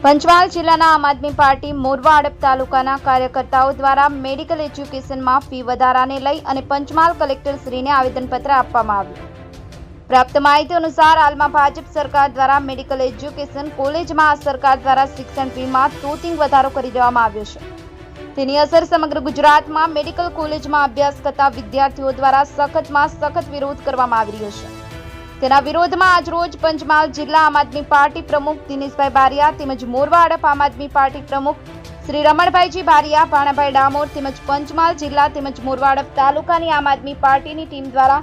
પંચમહાલ જિલ્લાના આમ આદમી પાર્ટી મોરવા અડપ તાલુકાના કાર્યકર્તાઓ દ્વારા મેડિકલ એજ્યુકેશનમાં ફી વધારાને લઈ અને પંચમહાલ કલેક્ટરશ્રીને આવેદનપત્ર આપવામાં આવ્યું. પ્રાપ્ત માહિતી અનુસાર હાલમાં ભાજપ સરકાર દ્વારા મેડિકલ એજ્યુકેશન કોલેજમાં આ સરકાર દ્વારા શિક્ષણ ફીમાં તોતિંગ વધારો કરી દેવામાં આવ્યો છે. તેની અસર સમગ્ર ગુજરાતમાં મેડિકલ કોલેજમાં અભ્યાસ કરતા વિદ્યાર્થીઓ દ્વારા સખતમાં સખત વિરોધ કરવામાં આવી રહ્યો છે. તેના વિરોધમાં આજરોજ પંચમહાલ જિલ્લા આમ આદમી પાર્ટી પ્રમુખ દિનેશભાઈ બારિયા તેમજ મોરવા આમ આદમી પાર્ટી પ્રમુખ શ્રી રમણભાઈજી બારિયા, ભાણાભાઈ ડામોર તેમજ પંચમહાલ જિલ્લા તેમજ મોરવા તાલુકાની આમ આદમી પાર્ટીની ટીમ દ્વારા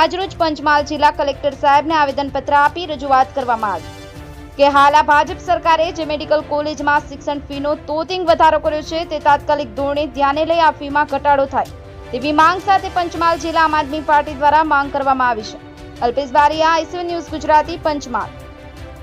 આજરોજ પંચમહાલ જિલ્લા કલેક્ટર સાહેબને આવેદનપત્ર આપી રજૂઆત કરવામાં આવી કે હાલ આ ભાજપ સરકારે જે મેડિકલ કોલેજમાં શિક્ષણ ફીનો તોતિંગ વધારો કર્યો છે તે તાત્કાલિક ધોરણે ધ્યાને લઈ આ ફીમાં ઘટાડો થાય તેવી માંગ સાથે પંચમહાલ જિલ્લા આમ આદમી પાર્ટી દ્વારા માંગ કરવામાં આવી છે. Alpesh Bariya ICV news Gujarati Panchmahal.